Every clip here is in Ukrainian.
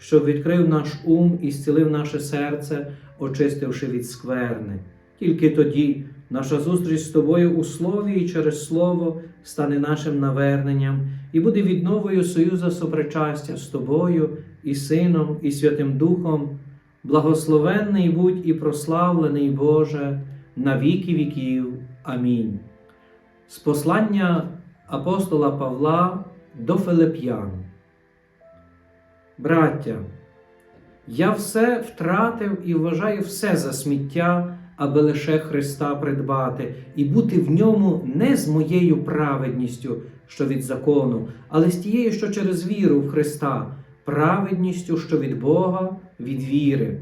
що відкрив наш ум і зцілив наше серце, очистивши від скверни. Тільки тоді наша зустріч з тобою у слові і через слово стане нашим наверненням і буде відновою союза сопричастя з тобою і Сином, і Святим Духом. Благословенний будь і прославлений Боже на віки віків. Амінь. З послання апостола Павла до Филип'ян. Браття, я все втратив і вважаю все за сміття, аби лише Христа придбати, і бути в ньому не з моєю праведністю, що від закону, але з тією, що через віру в Христа, праведністю, що від Бога, від віри,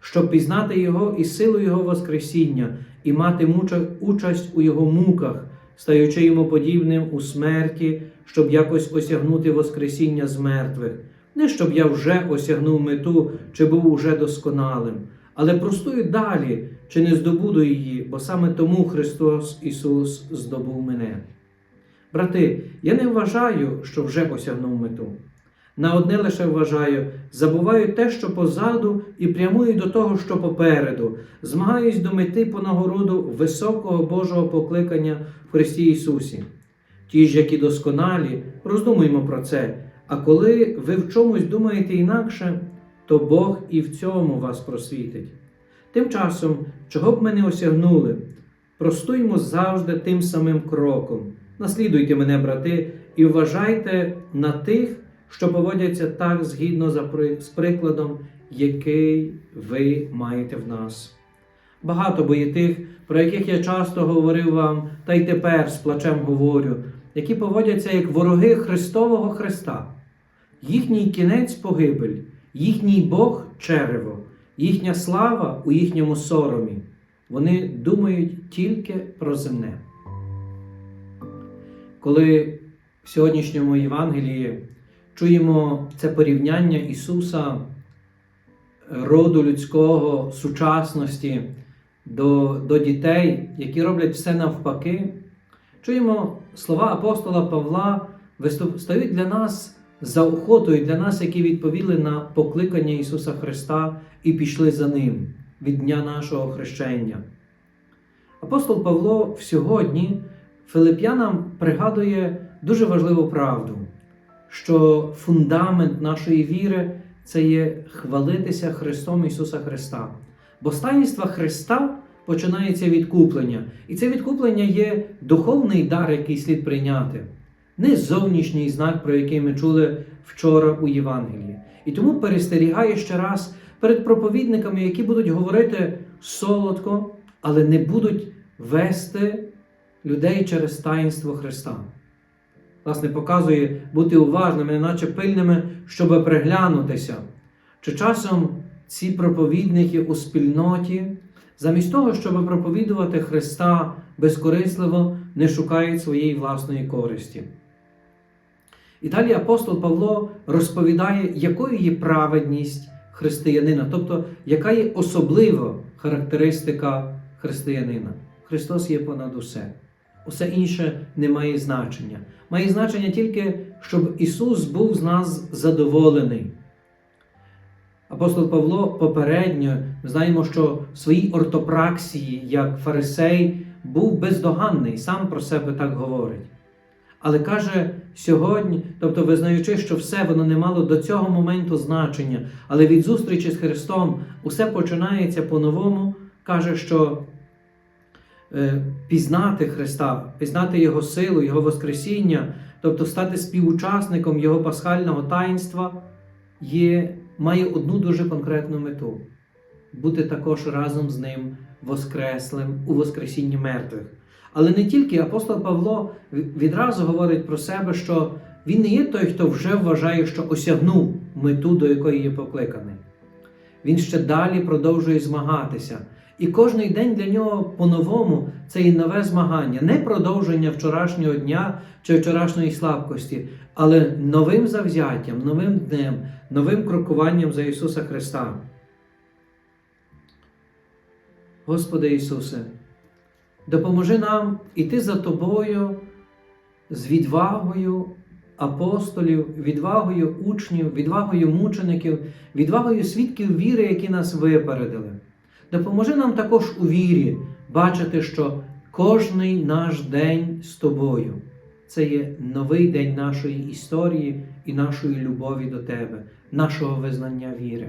щоб пізнати Його і силу Його Воскресіння, і мати участь у Його муках, стаючи йому подібним у смерті, щоб якось осягнути Воскресіння з мертвих. Не щоб я вже осягнув мету чи був уже досконалим, але простую далі, чи не здобуду її, бо саме тому Христос Ісус здобув мене. Брати, я не вважаю, що вже осягнув мету. На одне лише вважаю, забуваю те, що позаду, і прямую до того, що попереду, змагаюсь до мети по нагороду високого Божого покликання в Христі Ісусі. Ті ж, які досконалі, роздумуємо про це. А коли ви в чомусь думаєте інакше, то Бог і в цьому вас просвітить. Тим часом, чого б ми не осягнули, простуймо завжди тим самим кроком. Наслідуйте мене, брати, і вважайте на тих, що поводяться так згідно з прикладом, який ви маєте в нас. Багато бо є тих, про яких я часто говорив вам, та й тепер з плачем говорю, які поводяться як вороги Христового Христа. Їхній кінець погибель, їхній Бог черево, їхня слава у їхньому соромі. Вони думають тільки про земне. Коли в сьогоднішньому Євангелії чуємо це порівняння Ісуса, роду людського, сучасності до, до дітей, які роблять все навпаки, чуємо слова апостола Павла, стають для нас заохотою, для нас, які відповіли на покликання Ісуса Христа і пішли за Ним від дня нашого хрещення. Апостол Павло сьогодні Филип'янам пригадує дуже важливу правду, що фундамент нашої віри це є хвалитися Христом Ісуса Христа. Бо з Христа починається відкуплення. І це відкуплення є духовний дар, який слід прийняти, не зовнішній знак, про який ми чули вчора у Євангелії. І тому перестерігає ще раз перед проповідниками, які будуть говорити солодко, але не будуть вести людей через таїнство Христа. Власне, показує бути уважними, неначе пильними, щоб приглянутися. Чи часом ці проповідники у спільноті, замість того, щоб проповідувати Христа безкорисливо, не шукають своєї власної користі. І далі апостол Павло розповідає, якою є праведність християнина, тобто яка є особлива характеристика християнина. Христос є понад усе. Усе інше не має значення. Має значення тільки, щоб Ісус був з нас задоволений. Апостол Павло попередньо ми знаємо, що в своїй ортопраксії, як фарисей, був бездоганний, сам про себе так говорить. Але каже сьогодні, тобто визнаючи, що все воно не мало до цього моменту значення, але від зустрічі з Христом усе починається по-новому, каже, що е, пізнати Христа, пізнати Його силу, Його Воскресіння, тобто стати співучасником Його пасхального таїнства, є, має одну дуже конкретну мету бути також разом з ним Воскреслим у Воскресінні мертвих. Але не тільки апостол Павло відразу говорить про себе, що він не є той, хто вже вважає, що осягнув мету, до якої є покликаний. Він ще далі продовжує змагатися. І кожний день для нього по-новому це і нове змагання, не продовження вчорашнього дня чи вчорашньої слабкості, але новим завзяттям, новим днем, новим крокуванням за Ісуса Христа. Господи Ісусе, допоможи нам іти за Тобою з відвагою апостолів, відвагою учнів, відвагою мучеників, відвагою свідків віри, які нас випередили. Допоможи нам також у вірі бачити, що кожний наш день з тобою це є новий день нашої історії і нашої любові до Тебе, нашого визнання віри.